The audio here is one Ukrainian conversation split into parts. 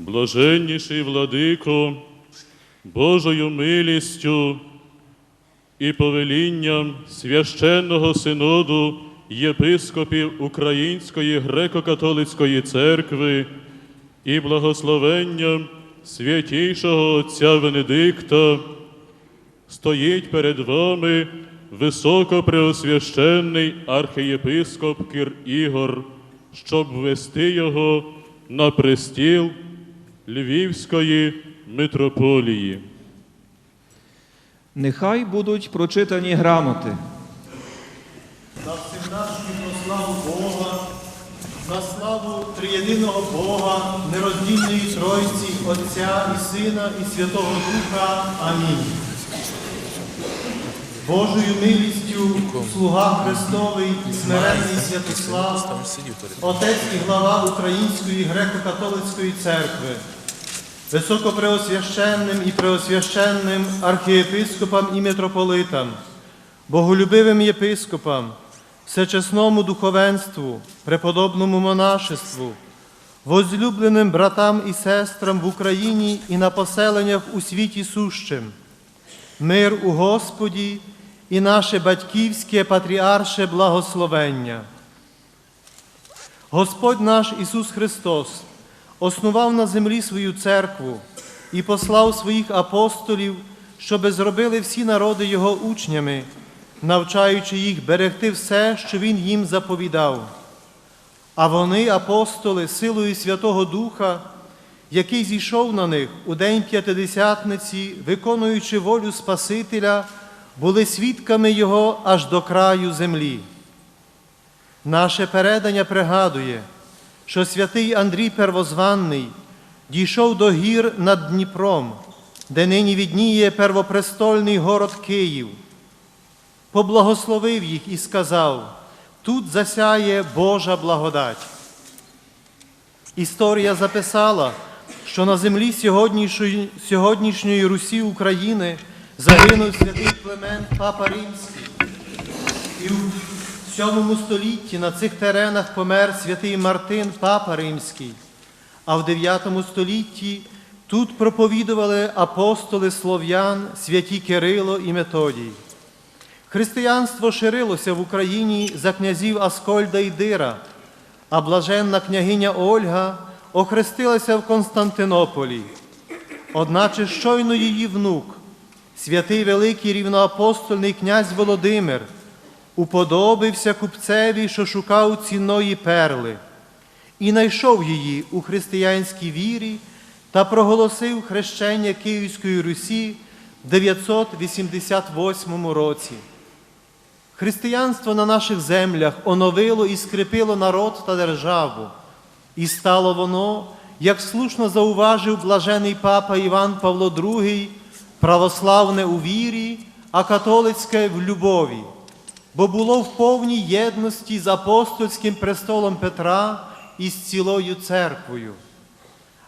Блаженніший владико, Божою милістю і повелінням священного синоду єпископів Української греко-католицької церкви і благословенням святійшого Отця Венедикта стоїть перед вами високопреосвященний архієпископ Кир Ігор, щоб ввести його на престіл Львівської митрополії. Нехай будуть прочитані грамоти. На всевдачну славу Бога, на славу триєдиного Бога, нероздільної Тройці, Отця і Сина і Святого Духа. Амінь. Божою милістю слуга Христовий, смиренний Святослав, отець і глава Української греко-католицької церкви, високопреосвященним і преосвященним архієпископам і митрополитам, боголюбивим єпископам, всечесному духовенству, преподобному монашеству, возлюбленим братам і сестрам в Україні і на поселеннях у світі сущим, мир у Господі і наше батьківське патріарше благословення. Господь наш Ісус Христос основав на землі свою церкву і послав своїх апостолів, щоби зробили всі народи Його учнями, навчаючи їх берегти все, що Він їм заповідав. А вони, апостоли, силою Святого Духа, який зійшов на них у день п'ятидесятниці, виконуючи волю Спасителя, були свідками Його аж до краю землі. Наше передання пригадує, що святий Андрій Первозванний дійшов до гір над Дніпром, де нині відніє первопрестольний город Київ, поблагословив їх і сказав: тут засяє Божа благодать. Історія записала, що на землі сьогоднішньої, Русі України загинув святий Клемент Папа Римський. VII столітті на цих теренах помер святий Мартин Папа Римський, а в IX столітті тут проповідували апостоли слов'ян, святі Кирило і Методій. Християнство ширилося в Україні за князів Аскольда і Дира, а блаженна княгиня Ольга охрестилася в Константинополі. Одначе щойно її внук, святий великий рівноапостольний князь Володимир, уподобився купцеві, що шукав цінної перли, і знайшов її у християнській вірі та проголосив хрещення Київської Русі в 988 році. Християнство на наших землях оновило і скрепило народ та державу, і стало воно, як слушно зауважив блажений папа Іван Павло II, православне у вірі, а католицьке в любові, бо було в повній єдності з апостольським престолом Петра і з цілою церквою.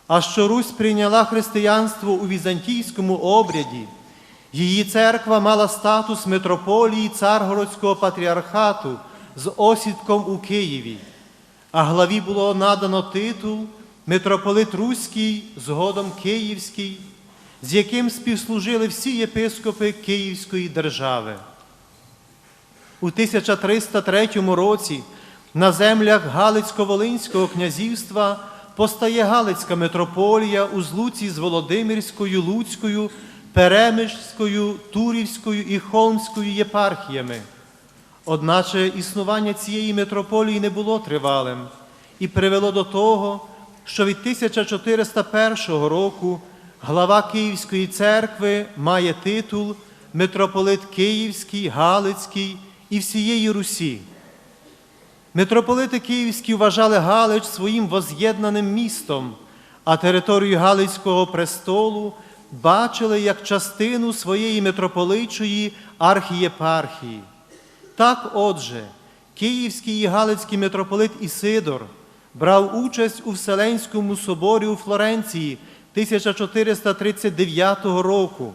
А що Русь прийняла християнство у візантійському обряді, її церква мала статус митрополії Царгородського патріархату з осідком у Києві, а главі було надано титул митрополит Руський, згодом Київський, з яким співслужили всі єпископи Київської держави. У 1303 році на землях Галицько-Волинського князівства постає Галицька митрополія у злуці з Володимирською, Луцькою, Перемишською, Турівською і Холмською єпархіями. Одначе існування цієї митрополії не було тривалим і привело до того, що від 1401 року глава Київської церкви має титул митрополит Київський, Галицький і всієї Русі. Митрополити Київські вважали Галич своїм воз'єднаним містом, а територію Галицького престолу бачили як частину своєї митрополичої архієпархії. Так, отже, Київський і Галицький митрополит Ісидор брав участь у Вселенському соборі у Флоренції 1439 року,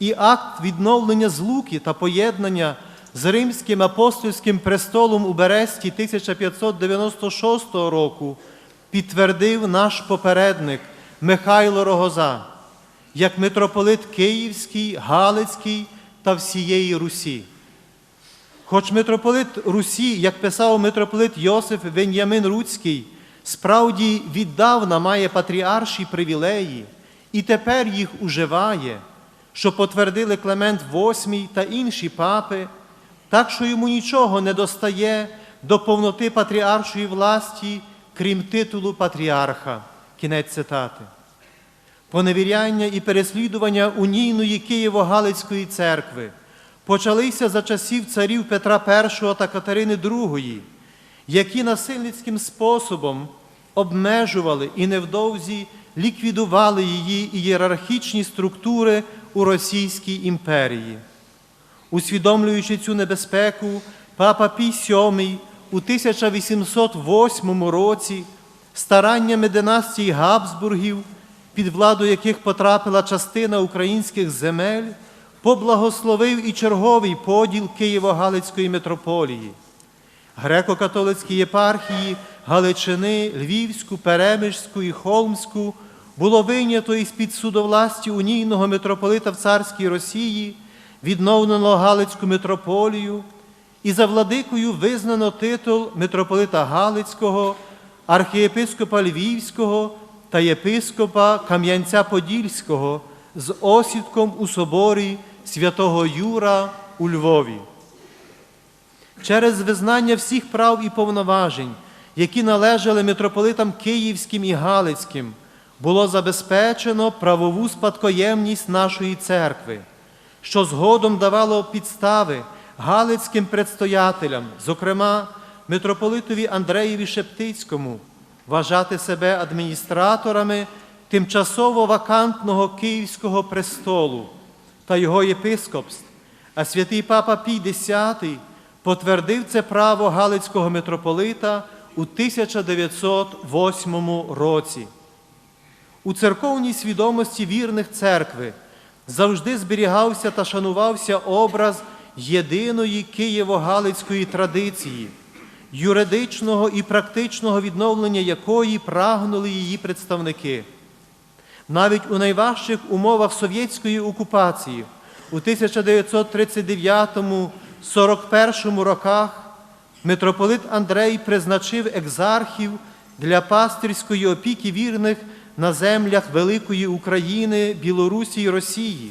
і акт відновлення злуки та поєднання з Римським апостольським престолом у Бересті 1596 року підтвердив наш попередник, Михайло Рогоза, як митрополит Київський, Галицький та всієї Русі. Хоч митрополит Русі, як писав митрополит Йосиф Вен'ямин Руцький, справді віддавна має патріарші привілеї і тепер їх уживає, що потвердили Клемент VIII та інші папи, так що йому нічого не достає до повноти патріаршої власті, крім титулу патріарха. Кінець цитати. Поневіряння і переслідування унійної Києво-Галицької церкви почалися за часів царів Петра І та Катерини II, які насильницьким способом обмежували і невдовзі ліквідували її ієрархічні структури у Російській імперії. Усвідомлюючи цю небезпеку, папа Пій VII у 1808 році стараннями династії Габсбургів, під владу яких потрапила частина українських земель, поблагословив і черговий поділ Києво-Галицької митрополії. Греко-католицькі єпархії Галичини, Львівську, Перемижську і Холмську було вийнято із під судовласті унійного митрополита в царській Росії, відновлено Галицьку митрополію, і за владикою визнано титул митрополита Галицького, архієпископа Львівського та єпископа Кам'янця-Подільського з осідком у соборі святого Юра у Львові. Через визнання всіх прав і повноважень, які належали митрополитам Київським і Галицьким, було забезпечено правову спадкоємність нашої церкви, що згодом давало підстави галицьким предстоятелям, зокрема митрополитові Андреєві Шептицькому, вважати себе адміністраторами тимчасово вакантного Київського престолу та його єпископств, а святий папа Пій X потвердив це право Галицького митрополита у 1908 році. У церковній свідомості вірних церкви завжди зберігався та шанувався образ єдиної Києво-Галицької традиції, юридичного і практичного відновлення якої прагнули її представники. Навіть у найважчих умовах совєтської окупації у 1939-41 роках митрополит Андрей призначив екзархів для пастирської опіки вірних на землях Великої України, Білорусі і Росії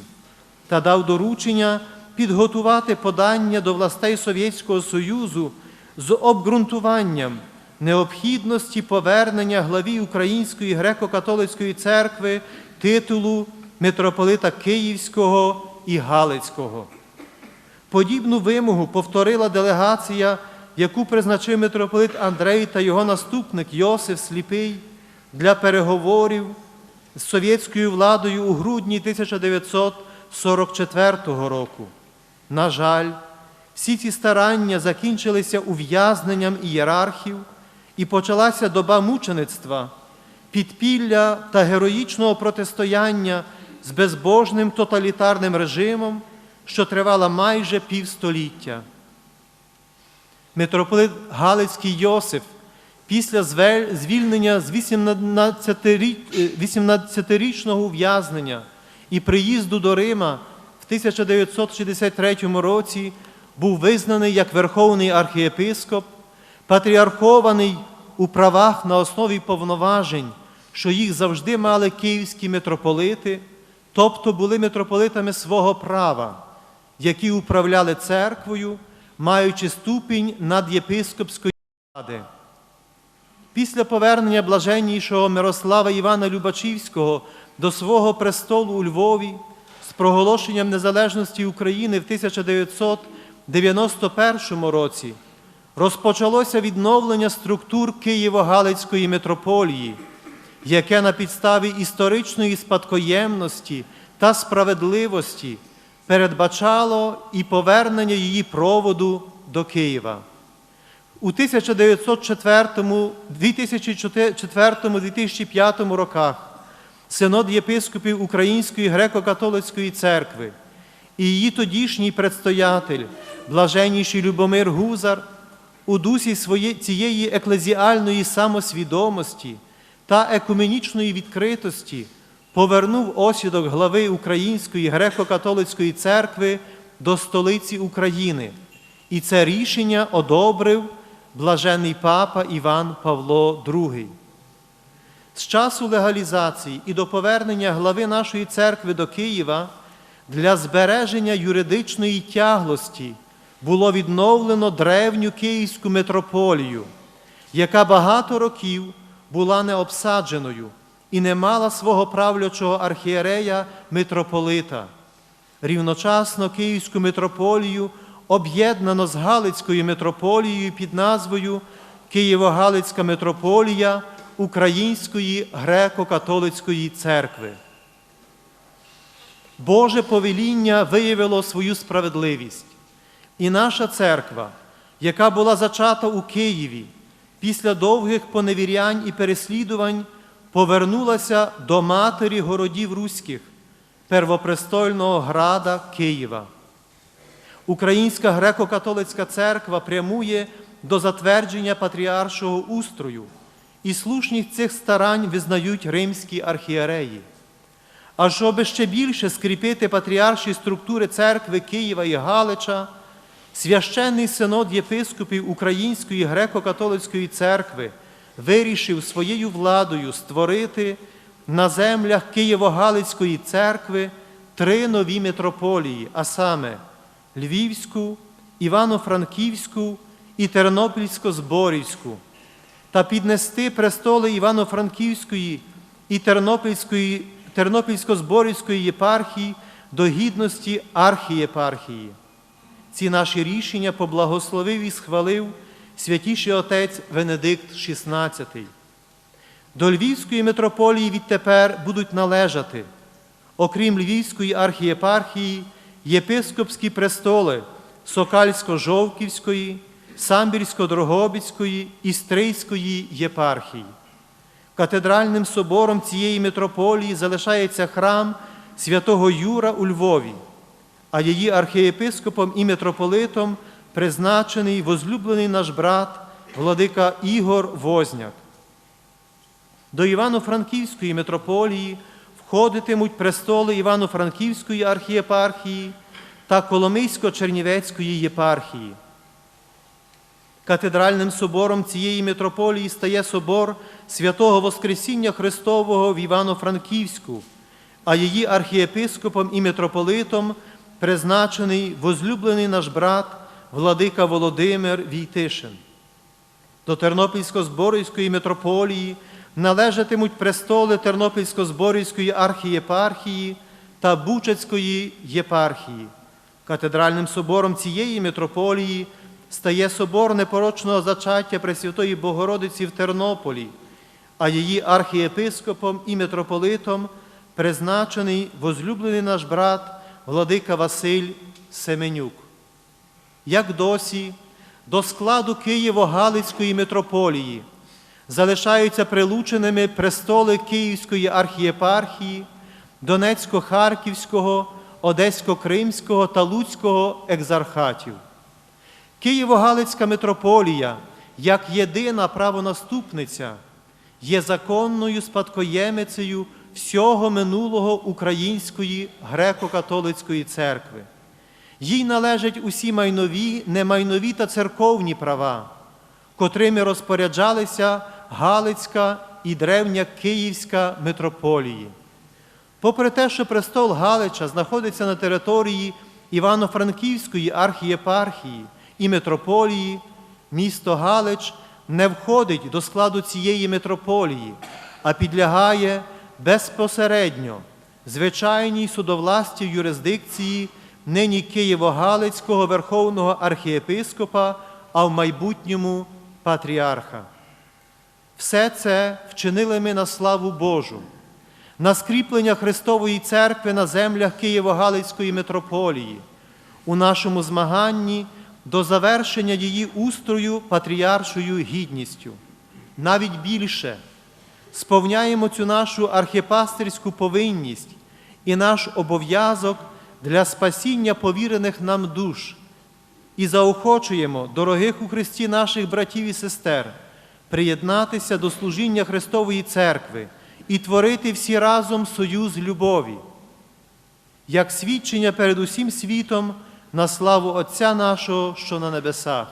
та дав доручення підготувати подання до властей Совєтського Союзу з обґрунтуванням необхідності повернення главі Української греко-католицької церкви титулу митрополита Київського і Галицького. Подібну вимогу повторила делегація, яку призначив митрополит Андрей та його наступник Йосиф Сліпий для переговорів з совєтською владою у грудні 1944 року. На жаль, всі ці старання закінчилися ув'язненням ієрархів і почалася доба мучеництва, підпілля та героїчного протистояння з безбожним тоталітарним режимом, що тривала майже півстоліття. Митрополит Галицький Йосиф після звільнення з 18-рі- е, 18-річного ув'язнення і приїзду до Рима в 1963 році був визнаний як верховний архієпископ, патріархований у правах на основі повноважень, що їх завжди мали київські митрополити, тобто були митрополитами свого права, які управляли церквою, маючи ступінь надєпископської влади. Після повернення блаженнішого Мирослава Івана Любачівського до свого престолу у Львові з проголошенням незалежності України в 1991 році розпочалося відновлення структур Києво-Галицької митрополії, яке на підставі історичної спадкоємності та справедливості передбачало і повернення її проводу до Києва. У 2004-2005 роках Синод єпископів Української греко-католицької церкви і її тодішній предстоятель, блаженніший Любомир Гузар, у дусі цієї еклезіальної самосвідомості та екуменічної відкритості повернув осідок глави Української греко-католицької церкви до столиці України. І це рішення одобрив блажений папа Іван Павло II. З часу легалізації і до повернення глави нашої церкви до Києва для збереження юридичної тяглості було відновлено древню Київську митрополію, яка багато років була необсадженою і не мала свого правлячого архієрея митрополита. Рівночасно Київську митрополію об'єднано з Галицькою митрополією під назвою Києво-Галицька митрополія Української греко-католицької церкви. Боже повеління виявило свою справедливість. І наша церква, яка була зачата у Києві, після довгих поневірянь і переслідувань, повернулася до матері городів руських, первопрестольного града Києва. Українська греко-католицька церква прямує до затвердження патріаршого устрою, і слушність цих старань визнають римські архієреї. А щоб ще більше скріпити патріарші структури церкви Києва і Галича, священний синод єпископів Української греко-католицької церкви вирішив своєю владою створити на землях Києво-Галицької церкви три нові митрополії, а саме Львівську, Івано-Франківську і Тернопільсько-Зборівську, та піднести престоли Івано-Франківської і Тернопільсько-Зборівської єпархії до гідності архієпархії. Ці наші рішення поблагословив і схвалив святіший отець Венедикт XVI. До Львівської митрополії відтепер будуть належати, окрім Львівської архієпархії, єпископські престоли Сокальсько-Жовківської, Самбірсько-Дрогобицької і Стрийської єпархії. Катедральним собором цієї митрополії залишається храм святого Юра у Львові, а її архієпископом і митрополитом призначений возлюблений наш брат, владика Ігор Возняк. До Івано-Франківської митрополії входитимуть престоли Івано-Франківської архієпархії та Коломийсько-Чернівецької єпархії. Катедральним собором цієї митрополії стає собор святого Воскресіння Христового в Івано-Франківську, а її архієпископом і митрополитом призначений возлюблений наш брат владика Володимир Війтишин. До Тернопільсько-Зборівської митрополії належатимуть престоли Тернопільсько-Зборівської архієпархії та Бучацької єпархії. Катедральним собором цієї митрополії стає собор непорочного зачаття Пресвятої Богородиці в Тернополі, а її архієпископом і митрополитом призначений возлюблений наш брат владика Василь Семенюк. Як досі, до складу Києво-Галицької митрополії залишаються прилученими престоли Київської архієпархії, Донецько-Харківського, Одесько-Кримського та Луцького екзархатів. Києво-Галицька митрополія, як єдина правонаступниця, є законною спадкоємицею всього минулого Української греко-католицької церкви. Їй належать усі майнові, немайнові та церковні права, котрими розпоряджалися Галицька і древня Київська митрополії. Попри те, що престол Галича знаходиться на території Івано-Франківської архієпархії і митрополії, місто Галич не входить до складу цієї митрополії, а підлягає безпосередньо звичайній судовласті юрисдикції нині Києво-Галицького Верховного архієпископа, а в майбутньому патріарха. Все це вчинили ми на славу Божу, на скріплення Христової церкви на землях Києво-Галицької митрополії, у нашому змаганні до завершення її устрою патріаршою гідністю. Навіть більше сповняємо цю нашу архіпастерську повинність і наш обов'язок для спасіння повірених нам душ і заохочуємо дорогих у Христі наших братів і сестер приєднатися до служіння Христової Церкви і творити всі разом союз любові, як свідчення перед усім світом на славу Отця нашого, що на небесах.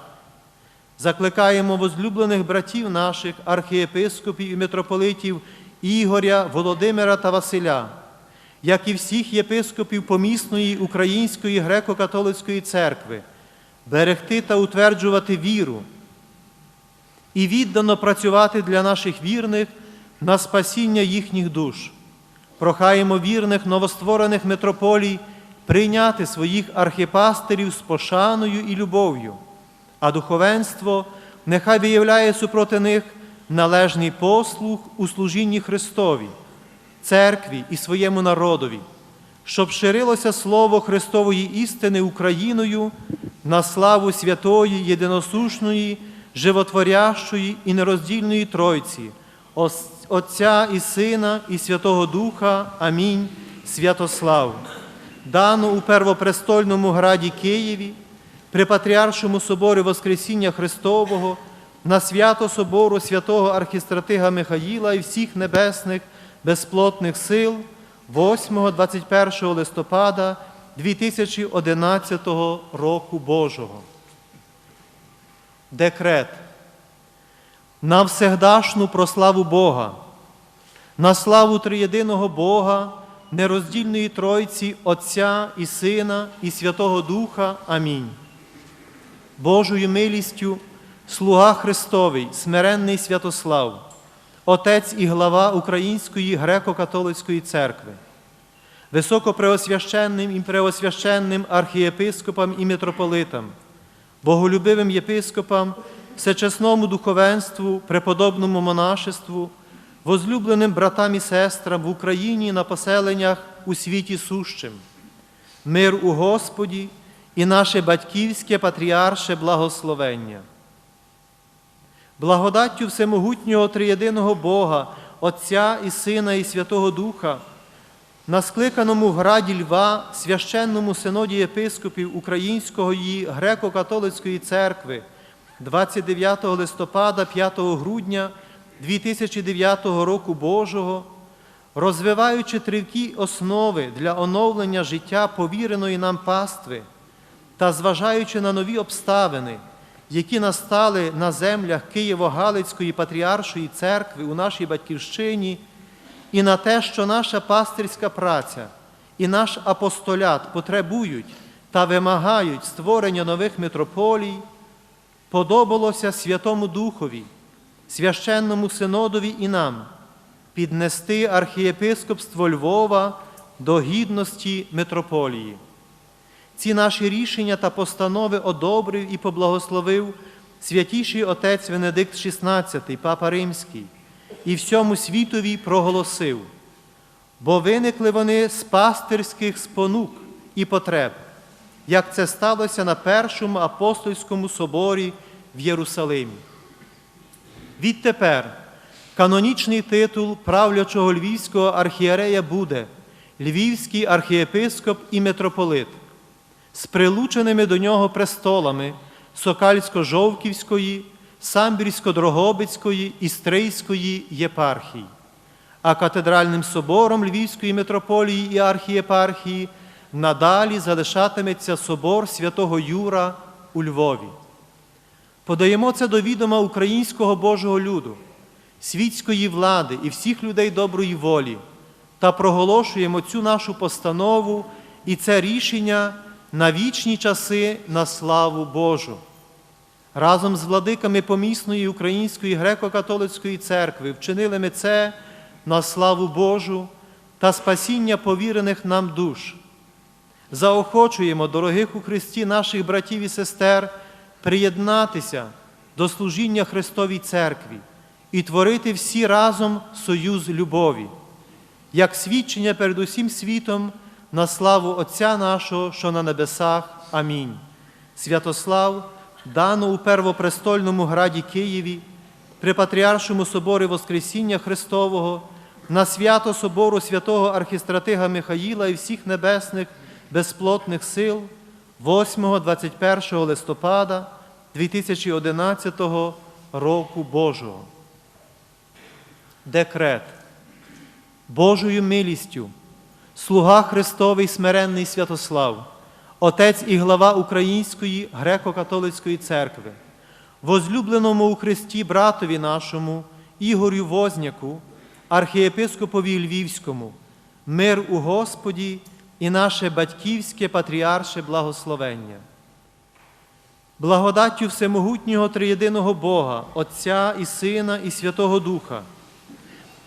Закликаємо возлюблених братів наших, архієпископів і митрополитів Ігоря, Володимира та Василя, як і всіх єпископів помісної Української греко-католицької церкви, берегти та утверджувати віру і віддано працювати для наших вірних на спасіння їхніх душ. Прохаємо вірних новостворених митрополій прийняти своїх архіпастерів з пошаною і любов'ю, а духовенство нехай виявляє супроти них належний послух у служінні Христові, церкві і своєму народові, щоб ширилося слово Христової істини Україною на славу святої, єдиносушної, животворящої і нероздільної Тройці, Отця і Сина, і Святого Духа. Амінь. Святослав. Дано у первопрестольному граді Києві, при Патріаршому соборі Воскресіння Христового, на свято собору святого архістратига Михаїла і всіх небесних безплотних сил 8-21 листопада 2011 року Божого. Декрет на всегдашну прославу Бога, на славу триєдиного Бога, нероздільної Тройці, Отця і Сина, і Святого Духа. Амінь. Божою милістю, слуга Христовий, смиренний Святослав, Отець і глава Української греко-католицької церкви, високопреосвященним і преосвященним архієпископам і митрополитам, боголюбивим єпископам, всечесному духовенству, преподобному монашеству, возлюбленим братам і сестрам в Україні на поселеннях у світі сущим, мир у Господі і наше батьківське патріарше благословення. Благодаттю всемогутнього триєдиного Бога, Отця і Сина і Святого Духа, на скликаному граді Льва священному синоді єпископів Української греко-католицької церкви 29 листопада 5 грудня 2009 року Божого, розвиваючи тривкі основи для оновлення життя повіреної нам пастви та зважаючи на нові обставини, які настали на землях Києво-Галицької патріаршої церкви у нашій батьківщині, і на те, що наша пастирська праця і наш апостолят потребують та вимагають створення нових митрополій, подобалося Святому Духові, священному синодові і нам піднести архієпископство Львова до гідності митрополії. Ці наші рішення та постанови одобрив і поблагословив святіший отець Венедикт XVI, Папа Римський, і всьому світові проголосив, бо виникли вони з пастирських спонук і потреб, як це сталося на Першому апостольському соборі в Єрусалимі. Відтепер канонічний титул правлячого львівського архієрея буде Львівський архієпископ і митрополит з прилученими до нього престолами Сокальсько-Жовківської, Самбірсько-Дрогобицької і Стрийської єпархій, а катедральним собором Львівської митрополії і архієпархії надалі залишатиметься собор святого Юра у Львові. Подаємо це до відома українського Божого люду, світської влади і всіх людей доброї волі та проголошуємо цю нашу постанову і це рішення на вічні часи на славу Божу. Разом з владиками помісної Української греко-католицької церкви вчинили ми це на славу Божу та спасіння повірених нам душ. Заохочуємо дорогих у Христі наших братів і сестер приєднатися до служіння Христовій Церкві і творити всі разом союз любові, як свідчення перед усім світом на славу Отця нашого, що на небесах. Амінь. Святослав дано у первопрестольному граді Києві, при Патріаршому соборі Воскресіння Христового, на свято собору святого архістратига Михаїла і всіх небесних безплотних сил 8-21 листопада 2011 року Божого. Декрет. Божою милістю, слуга Христовий смиренний Святослав, отець і глава Української греко-католицької церкви, возлюбленому у Христі братові нашому, Ігорю Возняку, архієпископові Львівському, мир у Господі і наше батьківське патріарше благословення. Благодаттю Всемогутнього Триєдиного Бога, Отця і Сина і Святого Духа,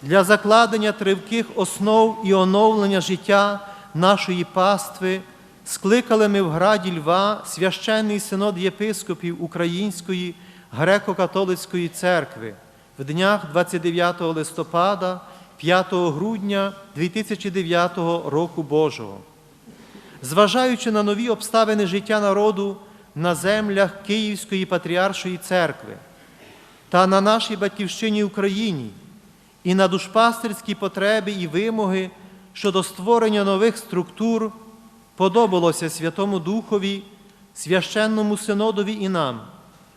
для закладення тривких основ і оновлення життя нашої пастви скликали ми в граді Льва священний синод єпископів Української греко-католицької церкви в днях 29 листопада 5 грудня 2009 року Божого. Зважаючи на нові обставини життя народу на землях Київської патріаршої церкви та на нашій батьківщині Україні, і на душпастерські потреби і вимоги щодо створення нових структур подобалося Святому Духові, священному синодові і нам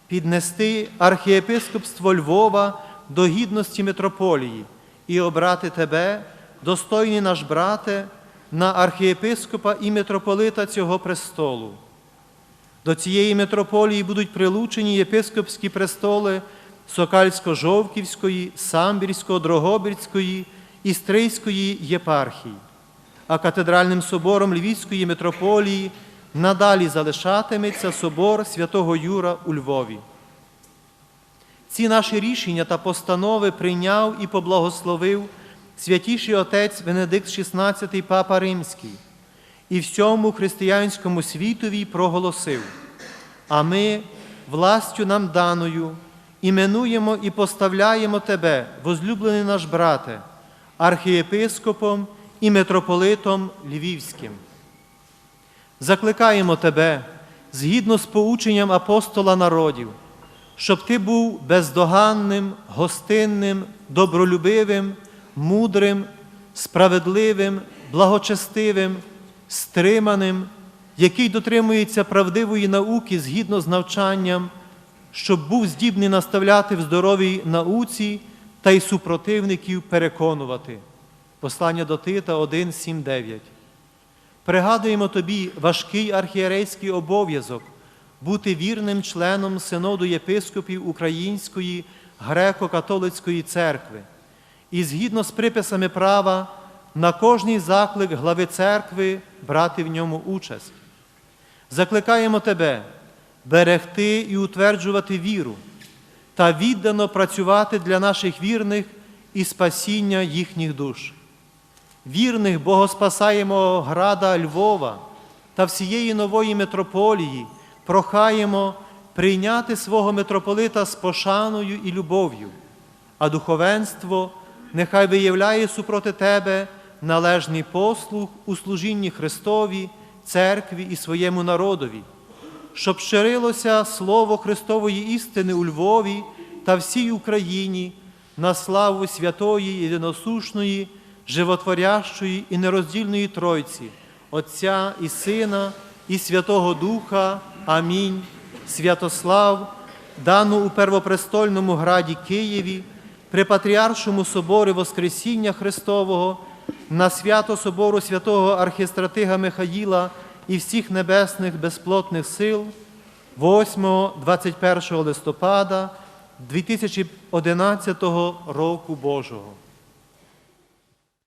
піднести архієпископство Львова до гідності митрополії і обрати тебе, достойний наш брате, на архієпископа і митрополита цього престолу. До цієї митрополії будуть прилучені єпископські престоли Сокальсько-Жовківської, Самбірського, Дрогобицької і Стрийської єпархії, а катедральним собором Львівської митрополії надалі залишатиметься собор святого Юра у Львові. Ці наші рішення та постанови прийняв і поблагословив святіший отець Венедикт XVI Папа Римський і всьому християнському світові проголосив. А ми, властю нам даною, іменуємо і поставляємо Тебе, возлюблений наш брате, архієпископом і митрополитом Львівським. Закликаємо Тебе згідно з поученням апостола народів, щоб Ти був бездоганним, гостинним, добролюбивим, мудрим, справедливим, благочестивим, стриманим, який дотримується правдивої науки згідно з навчанням, щоб був здібний наставляти в здоровій науці та й супротивників переконувати. Послання до Тита 1, 7, 9. Пригадуємо тобі важкий архієрейський обов'язок бути вірним членом синоду єпископів Української греко-католицької церкви і згідно з приписами права на кожний заклик глави церкви брати в ньому участь. Закликаємо тебе берегти і утверджувати віру та віддано працювати для наших вірних і спасіння їхніх душ. Вірних Богоспасаємо града Львова та всієї нової митрополії прохаємо прийняти свого митрополита з пошаною і любов'ю, а духовенство нехай виявляє супроти тебе належний послуг у служінні Христові, церкві і своєму народові, щоб ширилося слово Христової істини у Львові та всій Україні на славу святої, єдиносушної, животворящої і нероздільної Тройці, Отця і Сина, і Святого Духа. Амінь. Святослав, дану у первопрестольному граді Києві, при Патріаршому соборі Воскресіння Христового, на свято собору святого архістратига Михаїла і всіх небесних безплотних сил 8-21 листопада 2011 року Божого.